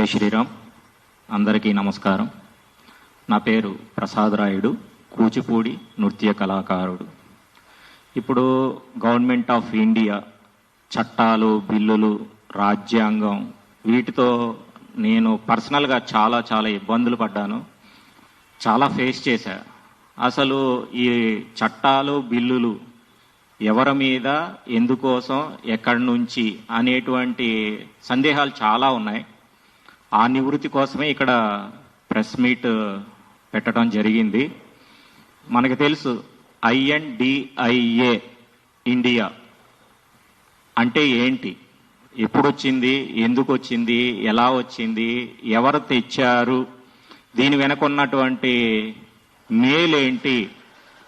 జై శ్రీరామ్. అందరికీ నమస్కారం. నా పేరు ప్రసాద్ రాయుడు కూచిపూడి నృత్య కళాకారుడు. ఇప్పుడు గవర్నమెంట్ ఆఫ్ ఇండియా చట్టాలు బిల్లులు రాజ్యాంగం వీటితో నేను పర్సనల్గా చాలా చాలా ఇబ్బందులు పడ్డాను. చాలా ఫేస్ చేశా. అసలు ఈ చట్టాలు బిల్లులు ఎవరి మీద ఎందుకోసం ఎక్కడి నుంచి అనేటువంటి సందేహాలు చాలా ఉన్నాయి. ఆ నివృత్తి కోసమే ఇక్కడ ప్రెస్ మీట్ పెట్టడం జరిగింది. మనకు తెలుసు ఐఎన్డిఐఏ ఇండియా. అంటే ఏంటి? ఎప్పుడు వచ్చింది ఎందుకు వచ్చింది ఎలా వచ్చింది? ఎవరు తెచ్చారు? దీని వెనకున్నటువంటి మేలేంటి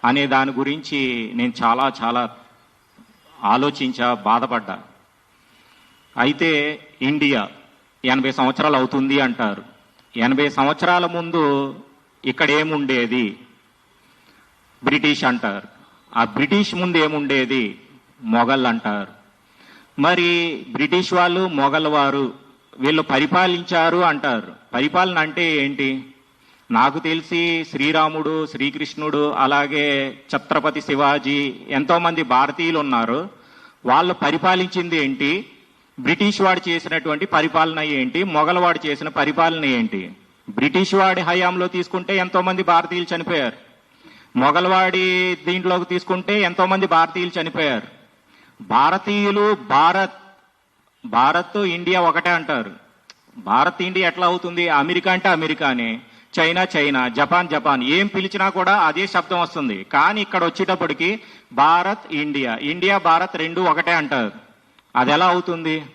అనే దాని గురించి నేను చాలా చాలా ఆలోచించా బాధపడ్డా. అయితే ఇండియా ఎనభై సంవత్సరాలు అవుతుంది అంటారు. ఎనభై సంవత్సరాల ముందు ఇక్కడ ఏముండేది? బ్రిటిష్ అంటారు. ఆ బ్రిటిష్ ముందు ఏముండేది? మొఘల్ అంటారు. మరి బ్రిటిష్ వాళ్ళు మొఘల్ వారు వీళ్ళు పరిపాలించారు అంటారు. పరిపాలన అంటే ఏంటి? నాకు తెలిసి శ్రీరాముడు శ్రీకృష్ణుడు అలాగే ఛత్రపతి శివాజీ ఎంతోమంది భారతీయులు ఉన్నారు. వాళ్ళు పరిపాలించింది ఏంటి? బ్రిటిష్ వాడు చేసినటువంటి పరిపాలన ఏంటి? మొఘలవాడు చేసిన పరిపాలన ఏంటి? బ్రిటిష్ వాడి హయాంలో తీసుకుంటే ఎంతో మంది భారతీయులు చనిపోయారు. మొఘలవాడి దీంట్లోకి తీసుకుంటే ఎంతో మంది భారతీయులు చనిపోయారు. భారతీయులు భారత్ భారత్ ఇండియా ఒకటే అంటారు. భారత్ ఇండియా ఎట్లా అవుతుంది? అమెరికా అంటే అమెరికానే. China China Japan Japan. ఏం పిలిచినా కూడా అదే శబ్దం వస్తుంది. కానీ ఇక్కడ వచ్చేటప్పటికి భారత్ ఇండియా. ఇండియా భారత్ రెండు ఒకటే అంటారు. అది ఎలా అవుతుంది?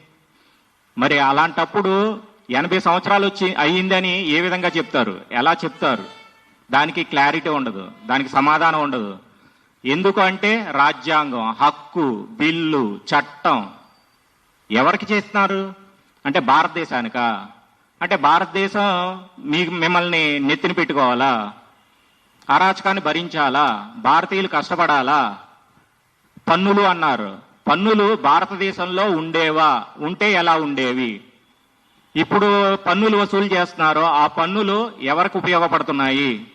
మరి అలాంటప్పుడు ఎనభై సంవత్సరాలు వచ్చి అయ్యిందని ఏ విధంగా చెప్తారు? ఎలా చెప్తారు? దానికి క్లారిటీ ఉండదు. దానికి సమాధానం ఉండదు. ఎందుకు అంటే రాజ్యాంగం హక్కు బిల్లు చట్టం ఎవరికి చేస్తున్నారు? అంటే భారతదేశానికా? అంటే భారతదేశం మీ మిమ్మల్ని నెత్తిన పెట్టుకోవాలా? అరాచకాన్ని భరించాలా? భారతీయులు కష్టపడాలా? పన్నులు అన్నారు. పన్నులు భారతదేశంలో ఉండేవా? ఉంటే ఎలా ఉండేవి? ఇప్పుడు పన్నులు వసూలు చేస్తున్నారో ఆ పన్నులు ఎవరికి ఉపయోగపడుతున్నాయి?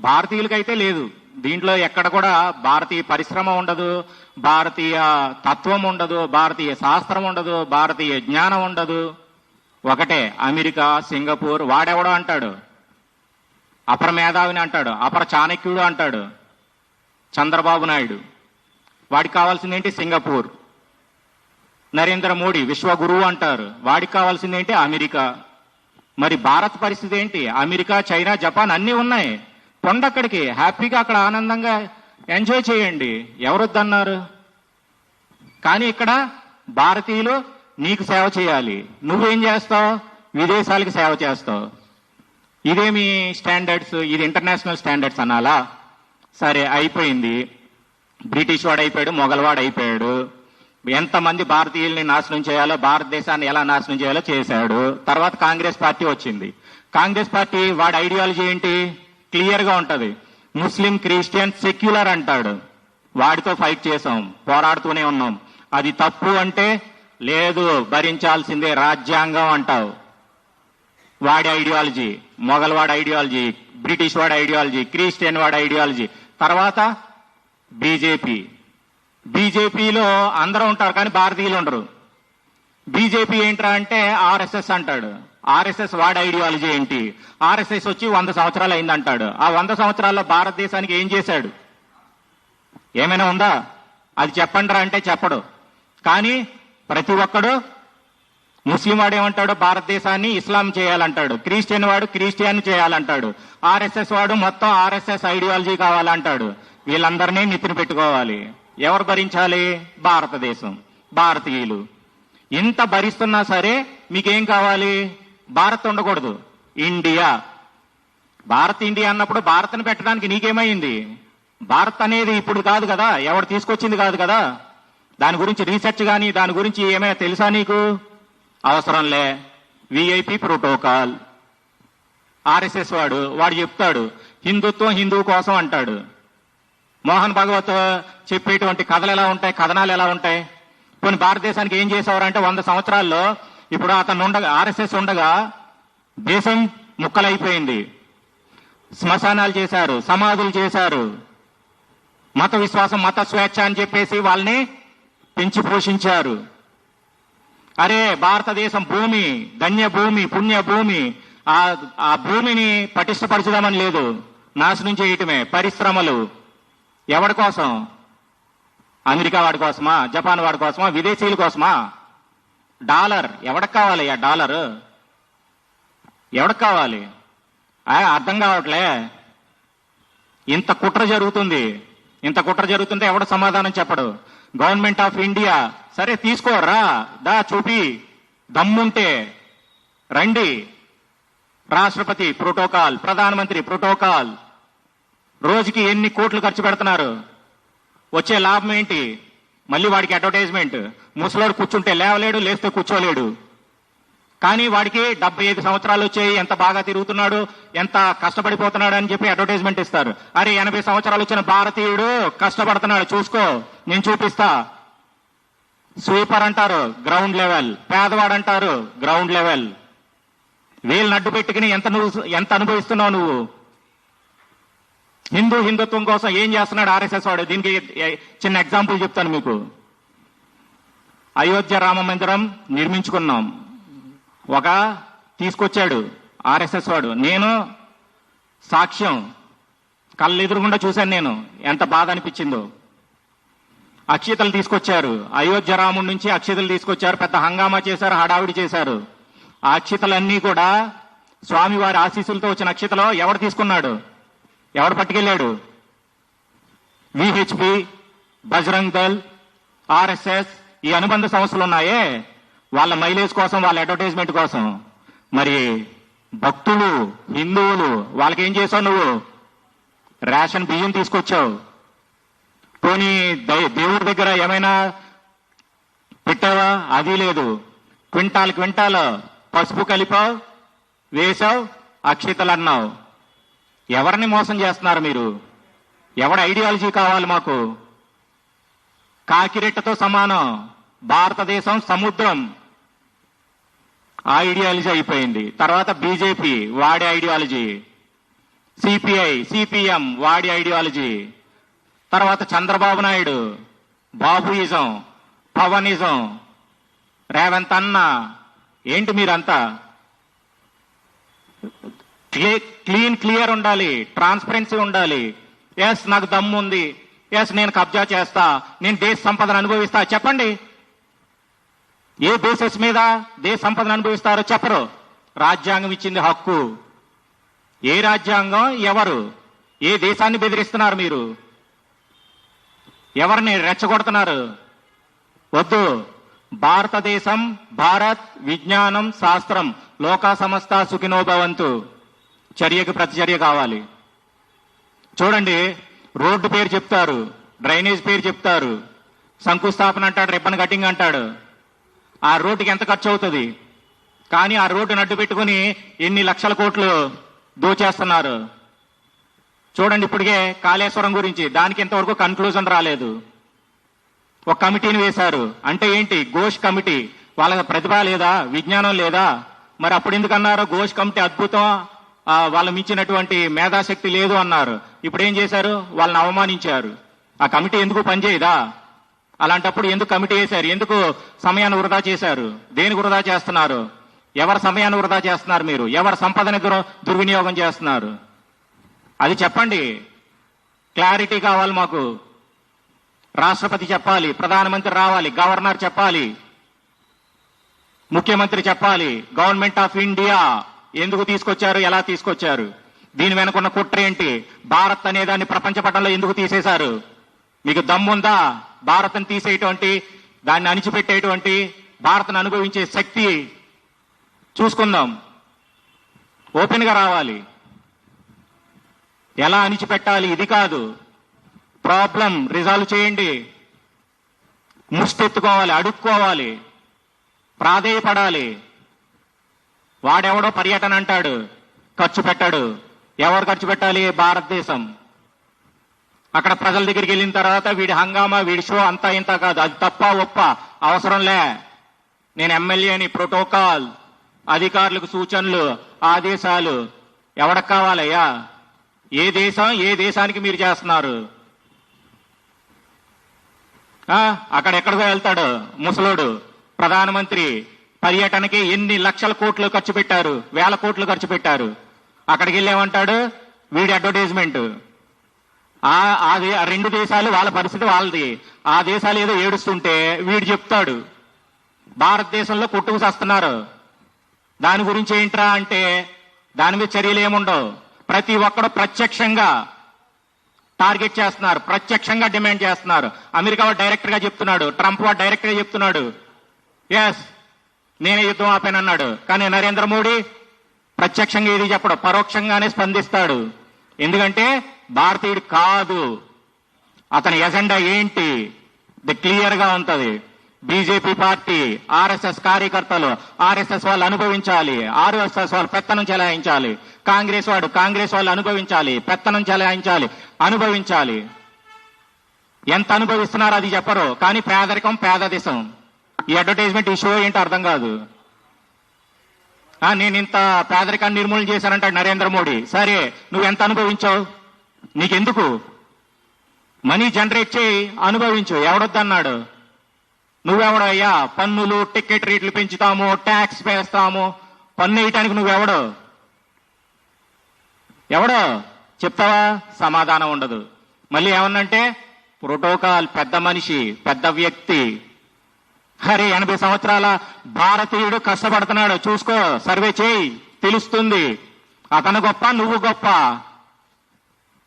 భారతీయులకైతే లేదు. దీంట్లో ఎక్కడ కూడా భారతీయ పరిశ్రమ ఉండదు భారతీయ తత్వం ఉండదు భారతీయ శాస్త్రం ఉండదు భారతీయ జ్ఞానం ఉండదు. ఒకటే అమెరికా సింగపూర్ వాడెవడో అంటాడు. అపర మేధావిని అంటాడు అపర చాణక్యుడు అంటాడు. చంద్రబాబు నాయుడు. వాడికి కావాల్సింది ఏంటి? సింగపూర్. నరేంద్ర మోడీ విశ్వగురువు అంటారు. వాడికి కావాల్సింది ఏంటి? అమెరికా. మరి భారత్ పరిస్థితి ఏంటి? అమెరికా చైనా జపాన్ అన్నీ ఉన్నాయి. పొండక్కడికి హ్యాపీగా అక్కడ ఆనందంగా ఎంజాయ్ చేయండి. ఎవరొద్దన్నారు? కానీ ఇక్కడ భారతీయులు నీకు సేవ చేయాలి. నువ్వేం చేస్తావు? విదేశాలకు సేవ చేస్తావు. ఇదేమి స్టాండర్డ్స్ ఇది ఇంటర్నేషనల్ స్టాండర్డ్స్ అనాలా? సరే అయిపోయింది. బ్రిటిష్ వాడు అయిపోయాడు మొగల్వాడు అయిపోయాడు. ఎంతమంది భారతీయుల్ని నాశనం చేయాలో భారతదేశాన్ని ఎలా నాశనం చేయాలో చేశాడు. తర్వాత కాంగ్రెస్ పార్టీ వచ్చింది. కాంగ్రెస్ పార్టీ వాడి ఐడియాలజీ ఏంటి? క్లియర్గా ఉంటుంది. ముస్లిం క్రిస్టియన్ సెక్యులర్ అంటాడు. వాడితో ఫైట్ చేసాం పోరాడుతూనే ఉన్నాం. అది తప్పు అంటే లేదు భరించాల్సిందే రాజ్యాంగం అంటావు. వాడి ఐడియాలజీ మొఘల్ వాడి ఐడియాలజీ బ్రిటిష్ వాడి ఐడియాలజీ క్రిస్టియన్ వాడి ఐడియాలజీ. తర్వాత బీజేపీ. బీజేపీలో అందరూ ఉంటారు కానీ భారతీయులు ఉండరు. బీజేపీ ఏంట్రా అంటే ఆర్ఎస్ఎస్ అంటాడు. ఆర్ఎస్ఎస్ వాడి ఐడియాలజీ ఏంటి? ఆర్ఎస్ఎస్ వచ్చి వంద సంవత్సరాలు అయిందంటాడు. ఆ వంద సంవత్సరాల్లో భారతదేశానికి ఏం చేశాడు? ఏమైనా ఉందా? అది చెప్పండిరా అంటే చెప్పడు. కానీ ప్రతి ఒక్కడు ముస్లిం వాడు ఏమంటాడు భారతదేశాన్ని ఇస్లాం చేయాలంటాడు. క్రిస్టియన్ వాడు క్రిస్టియన్ చేయాలంటాడు. ఆర్ఎస్ఎస్ వాడు మొత్తం ఆర్ఎస్ఎస్ ఐడియాలజీ కావాలంటాడు. వీళ్ళందరినీ నెత్తిన పెట్టుకోవాలి. ఎవరు భరించాలి? భారతదేశం. భారతీయులు. ఇంత భరిస్తున్నా సరే మీకేం కావాలి? భారత్ ఉండకూడదు. ఇండియా. భారత్ ఇండియా అన్నప్పుడు భారత్ని పెట్టడానికి నీకేమైంది? భారత్ అనేది ఇప్పుడు కాదు కదా. ఎవరు తీసుకొచ్చింది కాదు కదా. దాని గురించి రీసెర్చ్ కానీ దాని గురించి ఏమైనా తెలుసా నీకు? అవసరంలే విఐపి ప్రోటోకాల్. ఆర్ఎస్ఎస్ వాడు వాడు చెప్తాడు. హిందుత్వం హిందువు కోసం అంటాడు. మోహన్ భగవత్ చెప్పేటువంటి కథలు ఎలా ఉంటాయి కథనాలు ఎలా ఉంటాయి? కొన్ని భారతదేశానికి ఏం చేసేవారంటే వంద సంవత్సరాల్లో ఇప్పుడు అతను ఉండగా ఆర్ఎస్ఎస్ ఉండగా దేశం ముక్కలైపోయింది. శ్మశానాలు చేశారు సమాధులు చేశారు. మత విశ్వాసం మత స్వేచ్ఛ అని చెప్పేసి వాళ్ళని పెంచి పోషించారు. అరే భారతదేశం భూమి ధన్య భూమి పుణ్య భూమి ఆ ఆ భూమిని పటిష్టపరచుదామని లేదు. నాశనం చేయటమే పరిశ్రమలు. ఎవడి కోసం? అమెరికా వాడి కోసమా? జపాన్ వాడి కోసమా? విదేశీయుల కోసమా? డాలర్. ఎవడికి కావాలి ఆ డాలర్? ఎవడికి కావాలి? ఆ, అర్థం కావట్లే. ఇంత కుట్ర జరుగుతుంది. ఇంత కుట్ర జరుగుతుంటే ఎవడు సమాధానం చెప్పడు? Government of India. సరే తీసుకోరా దా చూపి. దమ్ముంటే. రండి. రాష్ట్రపతి ప్రోటోకాల్ ప్రధానమంత్రి ప్రోటోకాల్. రోజుకి ఎన్ని కోట్లు ఖర్చు పెడుతున్నారు? వచ్చే లాభం ఏంటి? మళ్ళీ వాడికి అడ్వర్టైజ్మెంట్. ముసలోడు కూర్చుంటే లేవలేడు లేస్తే కూర్చోలేడు. కానీ వాడికి డెబ్బై ఐదు సంవత్సరాలు వచ్చాయి ఎంత బాగా తిరుగుతున్నాడు ఎంత కష్టపడిపోతున్నాడు అని చెప్పి అడ్వర్టైజ్మెంట్ ఇస్తారు. అరే ఎనభై సంవత్సరాలు వచ్చిన భారతీయుడు కష్టపడుతున్నాడు చూసుకో నేను చూపిస్తా. స్వీపర్ అంటారు గ్రౌండ్ లెవెల్. పేదవాడు అంటారు గ్రౌండ్ లెవెల్. వీళ్ళు అడ్డు పెట్టుకుని ఎంత నువ్వు ఎంత అనుభవిస్తున్నావు నువ్వు? హిందూ హిందుత్వం కోసం ఏం చేస్తున్నాడు ఆర్ఎస్ఎస్ వాడు? దీనికి చిన్న ఎగ్జాంపుల్ చెప్తాను మీకు. అయోధ్య రామ మందిరం నిర్మించుకున్నాం. ఒక తీసుకొచ్చాడు ఆర్ఎస్ఎస్ వాడు. నేను సాక్ష్యం కళ్ళు ఎదురుకుండా చూశాను నేను. ఎంత బాధ అనిపించిందో. అక్షితలు తీసుకొచ్చారు. అయోధ్య రాముడి నుంచి అక్షితలు తీసుకొచ్చారు. పెద్ద హంగామా చేశారు హడావిడి చేశారు. ఆ అక్షితలన్నీ కూడా స్వామివారి ఆశీస్సులతో వచ్చిన అక్షితలో ఎవడు తీసుకున్నాడు? ఎవడు పట్టుకెళ్ళాడు? విహెచ్పి బజరంగ్ దల్ ఆర్ఎస్ఎస్ ఈ అనుబంధ సంస్థలు ఉన్నాయే వాళ్ళ మైలేజ్ కోసం వాళ్ళ అడ్వర్టైజ్మెంట్ కోసం. మరి భక్తులు హిందువులు వాళ్ళకేం చేసావు నువ్వు? రేషన్ బియ్యం తీసుకొచ్చావు. పోనీ దై- దేవుడి దగ్గర ఏమైనా పెట్టావా? అది లేదు. క్వింటాల్ క్వింటాల్ పసుపు కలిపావు వేసావు అక్షితలు అన్నావు. ఎవరిని మోసం చేస్తున్నారు మీరు? ఎవడ ఐడియాలజీ కావాలి మాకు? కాకిరెట్టతో సమానం. భారతదేశం సముద్రం. ఆ ఐడియాలజీ అయిపోయింది. తర్వాత బీజేపీ వాడి ఐడియాలజీ. సిపిఐ సిపిఎం వాడి ఐడియాలజీ. తర్వాత చంద్రబాబు నాయుడు బాబుయిజం పవనిజం రేవంత్ అన్న. ఏంటి మీరంతా? క్లీన్ క్లియర్ ఉండాలి. ట్రాన్స్పరెన్సీ ఉండాలి. ఎస్ నాకు దమ్ము ఉంది ఎస్ నేను కబ్జా చేస్తా. నేను దేశ సంపదను అనుభవిస్తా. చెప్పండి. ఏ బేసిస్ మీద దేశ సంపదను అనుభవిస్తారో చెప్పరు. రాజ్యాంగం ఇచ్చింది హక్కు. ఏ రాజ్యాంగం? ఎవరు? ఏ దేశాన్ని బెదిరిస్తున్నారు మీరు? ఎవరిని రెచ్చగొడుతున్నారు? వద్దు. భారతదేశం భారత్ విజ్ఞానం శాస్త్రం. లోకా సంస్థ సుఖినోభవంతు చర్యకు ప్రతిచర్య కావాలి. చూడండి రోడ్డు పేరు చెప్తారు డ్రైనేజ్ పేరు చెప్తారు శంకుస్థాపన అంటాడు రిబ్బన్ కటింగ్ అంటాడు. ఆ రోడ్డుకి ఎంత ఖర్చు అవుతుంది? కానీ ఆ రోడ్డు నడ్డు పెట్టుకుని ఎన్ని లక్షల కోట్లు దోచేస్తున్నారు? చూడండి ఇప్పటికే కాళేశ్వరం గురించి దానికి ఇంతవరకు కన్క్లూజన్ రాలేదు. ఒక కమిటీని వేశారు. అంటే ఏంటి? ఘోష్ కమిటీ. వాళ్ళ ప్రతిభ లేదా విజ్ఞానం లేదా? మరి అప్పుడు ఎందుకన్నారు ఘోష్ కమిటీ అద్భుతం వాళ్ళ మించినటువంటి మేధాశక్తి లేదు అన్నారు. ఇప్పుడు ఏం చేశారు? వాళ్ళని అవమానించారు. ఆ కమిటీ ఎందుకు పనిచేయదా? అలాంటప్పుడు ఎందుకు కమిటీ వేశారు? ఎందుకు సమయాన్ని వృధా చేశారు? దేనికి వృధా చేస్తున్నారు? ఎవరి సమయాన్ని వృధా చేస్తున్నారు మీరు? ఎవరి సంపదని దుర్వినియోగం చేస్తున్నారు? అది చెప్పండి. క్లారిటీ కావాలి మాకు. రాష్ట్రపతి చెప్పాలి ప్రధానమంత్రి రావాలి గవర్నర్ చెప్పాలి ముఖ్యమంత్రి చెప్పాలి గవర్నమెంట్ ఆఫ్ ఇండియా. ఎందుకు తీసుకొచ్చారు ఎలా తీసుకొచ్చారు? దీని వెనుకున్న కుట్ర ఏంటి? భారత్ అనే దాన్ని ప్రపంచ పటంలో ఎందుకు తీసేశారు? మీకు దమ్ముందా? భారత్ని తీసేటువంటి దాన్ని అణిచిపెట్టేటువంటి భారత్ను అనుభవించే శక్తి చూసుకుందాం. ఓపెన్గా రావాలి. ఎలా అణిచిపెట్టాలి? ఇది కాదు. ప్రాబ్లం రిజాల్వ్ చేయండి. ముష్టెత్తుకోవాలి అడుక్కోవాలి. ప్రాధేయపడాలి. వాడెవడో పర్యటన అంటాడు. ఖర్చు పెట్టాడు. ఎవరు ఖర్చు పెట్టాలి? భారతదేశం. అక్కడ ప్రజల దగ్గరికి వెళ్ళిన తర్వాత వీడి హంగామా వీడి షో అంతా ఇంత కాదు. అది తప్ప ఒప్ప అవసరంలే నేను ఎమ్మెల్యేని ప్రోటోకాల్ అధికారులకు సూచనలు ఆదేశాలు. ఎవడకు కావాలయ్యా? ఏ దేశం ఏ దేశానికి మీరు చేస్తున్నారు? అక్కడెక్కడికో వెళ్తాడు ముసలోడు ప్రధానమంత్రి. పర్యటనకి ఎన్ని లక్షల కోట్లు ఖర్చు పెట్టారు? వేల కోట్లు ఖర్చు పెట్టారు. అక్కడికి వెళ్ళామంటాడు? వీడి అడ్వర్టైజ్మెంట్. ఆ రెండు దేశాలు వాళ్ళ పరిస్థితి వాళ్ళది. ఆ దేశాలు ఏదో ఏడుస్తుంటే వీడు చెప్తాడు. భారతదేశంలో కొట్టుకు వస్తున్నారు దాని గురించి ఏంట్రా అంటే దాని మీద చర్యలు ఏముండవు. ప్రతి ఒక్కడు ప్రత్యక్షంగా టార్గెట్ చేస్తున్నారు. ప్రత్యక్షంగా డిమాండ్ చేస్తున్నారు. అమెరికా వాడు డైరెక్ట్గా చెప్తున్నాడు. ట్రంప్ వాడు డైరెక్ట్గా చెప్తున్నాడు. ఎస్ నేనే యుద్ధం ఆపానన్నాడు. కానీ నరేంద్ర మోడీ ప్రత్యక్షంగా ఇది చెప్పడు పరోక్షంగానే స్పందిస్తాడు. ఎందుకంటే భారతీయుడు కాదు. అతని ఎజెండా ఏంటి? ఇది క్లియర్గా ఉంటది. బీజేపీ పార్టీ ఆర్ఎస్ఎస్ కార్యకర్తలు ఆర్ఎస్ఎస్ వాళ్ళు అనుభవించాలి ఆర్ఎస్ఎస్ వాళ్ళు పెత్తనం చెలాయించాలి కాంగ్రెస్ వాడు కాంగ్రెస్ వాళ్ళు అనుభవించాలి పెత్తనం చెలాయించాలి అనుభవించాలి. ఎంత అనుభవిస్తున్నారో అది చెప్పరు కానీ పేదరికం పేద దేశం. ఈ అడ్వర్టైజ్మెంట్ ఈ షో ఏంటో అర్థం కాదు. నేను ఇంత పేదరికాన్ని నిర్మూలన చేశానంటాడు నరేంద్ర మోడీ. సరే నువ్వు ఎంత అనుభవించావు? నీకెందుకు? మనీ జనరేట్ చేయి అనుభవించు. ఎవడొద్దన్నాడు? నువ్వెవడయ్యా పన్నులు టికెట్ రేట్లు పెంచుతాము ట్యాక్స్ వేస్తాము. పన్ను వేయటానికి నువ్వెవడో? ఎవడో? చెప్తావా? సమాధానం ఉండదు. మళ్ళీ ఏమన్నంటే ప్రోటోకాల్ పెద్ద మనిషి పెద్ద వ్యక్తి. అరే ఎనభై సంవత్సరాల భారతీయుడు కష్టపడుతున్నాడు. చూసుకో సర్వే చేయి తెలుస్తుంది. అతను గొప్ప నువ్వు గొప్ప.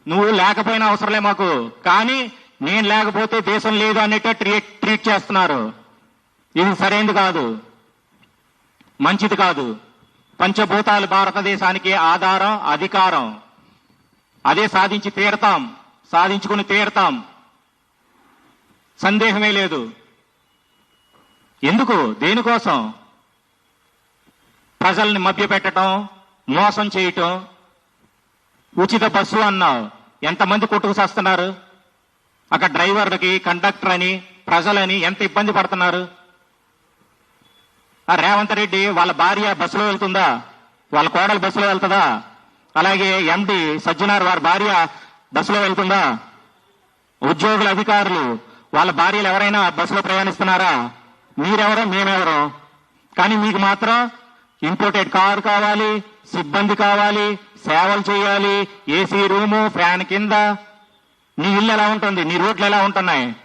నువ్వు లేకపోయినా అవసరంలే మాకు. కానీ నేను లేకపోతే దేశం లేదు అన్నట్టు ట్రీట్ ట్రీట్ చేస్తున్నారు. ఇది సరైనది కాదు. మంచిది కాదు. పంచభూతాలు భారతదేశానికి ఆధారం అధికారం. అదే సాధించి తీరతాం. సాధించుకుని తీరతాం. సందేహమే లేదు. ఎందుకు? దేనికోసం? ప్రజల్ని మభ్యపెట్టడం మోసం చేయటం. ఉచిత బస్సు అన్నావు. ఎంతమంది కొట్టుకు చేస్తున్నారు? అక్కడ డ్రైవర్లకి కండక్టర్ అని ప్రజలని ఎంత ఇబ్బంది పడుతున్నారు? ఆ రేవంత్ రెడ్డి వాళ్ళ భార్య బస్సులో వెళ్తుందా? వాళ్ళ కోడలు బస్సులో వెళ్తుందా? అలాగే ఎండి సజ్జనార్ వారి భార్య బస్సులో వెళ్తుందా? ఉద్యోగుల అధికారులు వాళ్ళ భార్యలు ఎవరైనా బస్సులో ప్రయాణిస్తున్నారా? మీరెవరో మేమెవరో. కానీ మీకు మాత్రం ఇంపోర్టెడ్ కారు కావాలి సిబ్బంది కావాలి సేవలు చేయాలి ఏసీ రూము ఫ్యాన్ కింద. నీ ఇల్లు ఎలా ఉంటుంది? నీ రోడ్లు ఎలా ఉంటున్నాయి?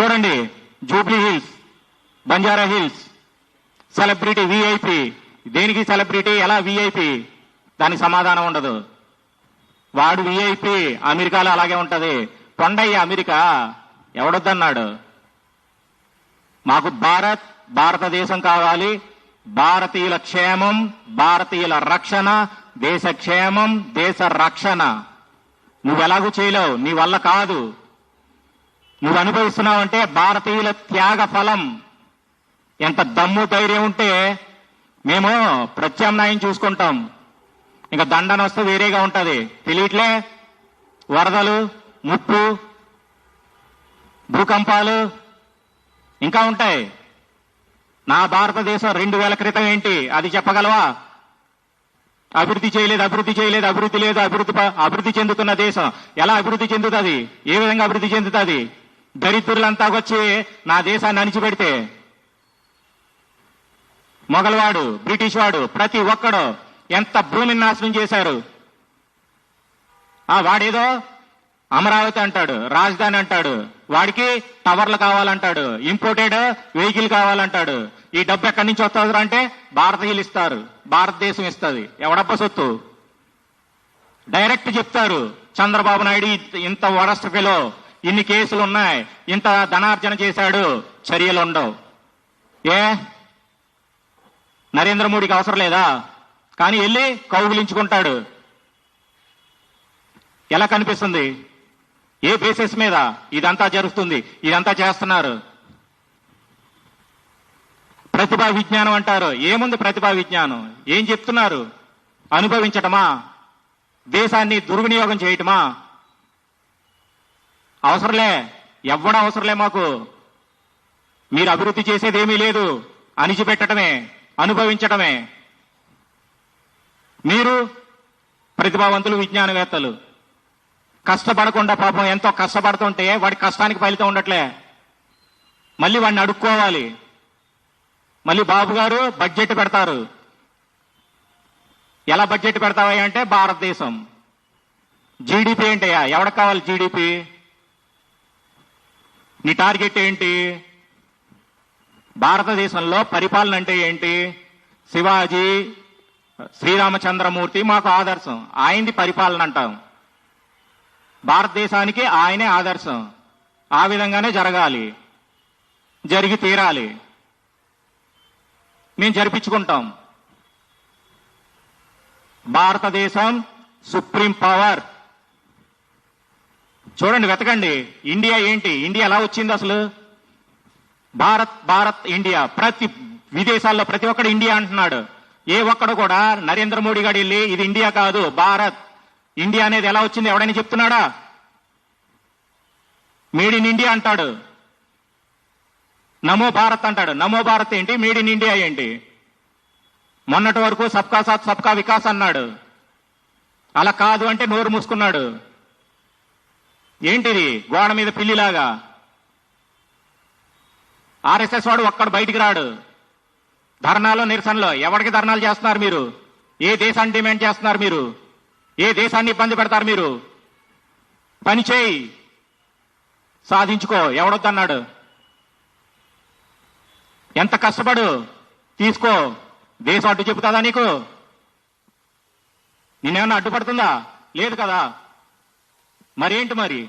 చూడండి Jubilee Hills Banjara Hills celebrity VIP. దేనికి సెలబ్రిటీ? ఎలా విఐపి? దానికి సమాధానం ఉండదు. వాడు విఐపి అమెరికాలో అలాగే ఉంటుంది. కొండయ్య అమెరికా ఎవడొద్దన్నాడు? మాకు భారత్ భారతదేశం కావాలి. భారతీయుల క్షేమం భారతీయుల రక్షణ దేశ క్షేమం దేశ రక్షణ. నువ్వు ఎలాగూ చేయలేవు నీ వల్ల కాదు. నువ్వు అనుభవిస్తున్నావంటే భారతీయుల త్యాగ ఫలం. ఎంత దమ్ము ధైర్యం ఉంటే మేము ప్రత్యామ్నాయం చూసుకుంటాం. ఇంకా దండన వస్తే వేరేగా ఉంటుంది. తెలియట్లే? వరదలు ముప్పు భూకంపాలు ఇంకా ఉంటాయి. నా భారతదేశం రెండు వేల క్రితం ఏంటి? అది చెప్పగలవా? అభివృద్ధి చేయలేదు అభివృద్ధి చేయలేదు అభివృద్ధి లేదు అభివృద్ధి అభివృద్ధి చెందుతున్న దేశం. ఎలా అభివృద్ధి చెందుతుంది? ఏ విధంగా అభివృద్ధి చెందుతుంది? దరిద్రులంతా వచ్చి నా దేశాన్ని అణిచిపెడితే మొగలవాడు బ్రిటిష్ వాడు ప్రతి ఒక్కడు ఎంత భూమిని నాశనం చేశారు? ఆ వాడేదో అమరావతి అంటాడు రాజధాని అంటాడు వాడికి టవర్లు కావాలంటాడు ఇంపోర్టెడ్ వెహికల్ కావాలంటాడు. ఈ డబ్బు ఎక్కడి నుంచి వస్తుంది అంటే భారతీయులు ఇస్తారు భారతదేశం ఇస్తుంది. ఎవడబ్బ సొత్తు? డైరెక్ట్ చెప్తారు చంద్రబాబు నాయుడు ఇంత- ఇంత వరస్ట్ ఫెలో ఇన్ని కేసులు ఉన్నాయి ఇంత ధనార్జన చేశాడు చర్యలు ఉండవు. ఏ? నరేంద్ర మోడీకి అవసరం లేదా? కానీ వెళ్ళి కౌగులించుకుంటాడు. ఎలా కనిపిస్తుంది? ఏ బేసిస్ మీద ఇదంతా జరుగుతుంది ఇదంతా చేస్తున్నారు? ప్రతిభా విజ్ఞానం అంటారు. ఏముంది ప్రతిభా విజ్ఞానం? ఏం చెప్తున్నారు? అనుభవించటమా? దేశాన్ని దుర్వినియోగం చేయటమా? అవసరంలే ఎవ్వడం అవసరంలే మాకు. మీరు అభివృద్ధి చేసేదేమీ లేదు. అణిచిపెట్టడమే అనుభవించటమే. మీరు ప్రతిభావంతులు విజ్ఞానవేత్తలు. కష్టపడకుండా పాపం ఎంతో కష్టపడుతుంటే వాడి కష్టానికి ఫలితం ఉండట్లే. మళ్ళీ వాడిని అడుక్కోవాలి. మళ్ళీ బాబు గారు బడ్జెట్ పెడతారు. ఎలా బడ్జెట్ పెడతావా అంటే భారతదేశం. జీడిపి ఏంటయ్యా? ఎవరికి కావాలి జీడిపి? నీ టార్గెట్ ఏంటి? భారతదేశంలో పరిపాలన అంటే ఏంటి? శివాజీ శ్రీరామచంద్రమూర్తి మాకు ఆదర్శం. ఆయనది పరిపాలన అంటాం. భారతదేశానికి ఆయనే ఆదర్శం. ఆ విధంగానే జరగాలి. జరిగి తీరాలి. మేము జరిపించుకుంటాం. భారతదేశం సుప్రీం పవర్. చూడండి వెతకండి. ఇండియా ఏంటి? ఇండియా ఎలా వచ్చింది అసలు? భారత్ భారత్ ఇండియా. ప్రతి విదేశాల్లో ప్రతి ఒక్కడు ఇండియా అంటున్నాడు. ఏ ఒక్కడు కూడా నరేంద్ర మోడీ గారు వెళ్ళి ఇది ఇండియా కాదు భారత్. ఇండియా అనేది ఎలా వచ్చింది ఎవడైనా చెప్తున్నాడా? మేడ్ ఇన్ ఇండియా అంటాడు. నమో భారత్ అంటాడు. నమో భారత్ ఏంటి? మేడ్ ఇన్ ఇండియా ఏంటి? మొన్నటి వరకు సబ్కా సాత్ సబ్కా వికాస్ అన్నాడు. అలా కాదు అంటే నోరు మూసుకున్నాడు. ఏంటిది? గోడ మీద పిల్లిలాగా. ఆర్ఎస్ఎస్ వాడు ఒక్కడు బయటికి రాడు. ధర్నాలో నిరసనలో. ఎవరికి ధర్నాలు చేస్తున్నారు మీరు? ఏ దేశాన్ని డిమాండ్ చేస్తున్నారు మీరు? ఏ దేశాన్ని ఇబ్బంది పెడతారు మీరు? పని చేయి. సాధించుకో. ఎవడొద్దన్నాడు? ఎంత కష్టపడు? తీసుకో. దేశం అడ్డు చెబుతుందా నీకు? నేనేమన్నా అడ్డుపడుతుందా లేదు కదా. మరేంటి మరి?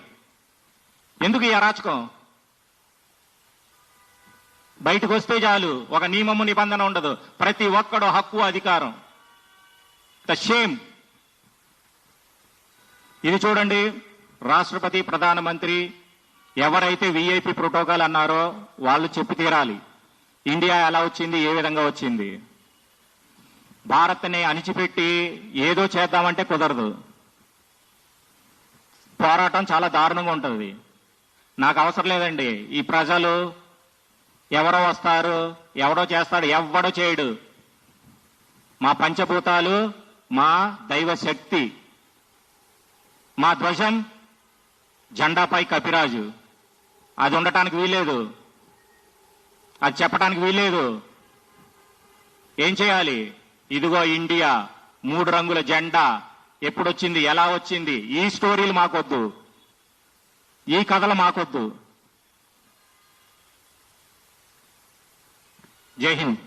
ఎందుకు ఈ అరాచకం? బయటకు వస్తే చాలు. ఒక నియమము నిబంధన ఉండదు. ప్రతి ఒక్కడు హక్కు అధికారం. The shame. ఇది చూడండి రాష్ట్రపతి ప్రధానమంత్రి ఎవరైతే విఐపి ప్రోటోకాల్ అన్నారో వాళ్ళు చెప్పి తీరాలి. ఇండియా ఎలా వచ్చింది ఏ విధంగా వచ్చింది? భారత్ని అణిచిపెట్టి ఏదో చేద్దామంటే కుదరదు. పోరాటం చాలా దారుణంగా ఉంటుంది. నాకు అవసరం లేదండి. ఈ ప్రజలు ఎవరో వస్తారు ఎవడో చేస్తాడు ఎవడో చేయడు. మా పంచభూతాలు మా దైవ శక్తి మా ధ్వజం జెండాపై కపిరాజు అది ఉండటానికి వీలేదు అది చెప్పడానికి వీలేదు ఏం చేయాలి? ఇదిగో ఇండియా మూడు రంగుల జెండా. ఎప్పుడొచ్చింది? ఎలా వచ్చింది? ఈ స్టోరీలు మాకొద్దు. ఈ కథలు మాకొద్దు. జై హింద్.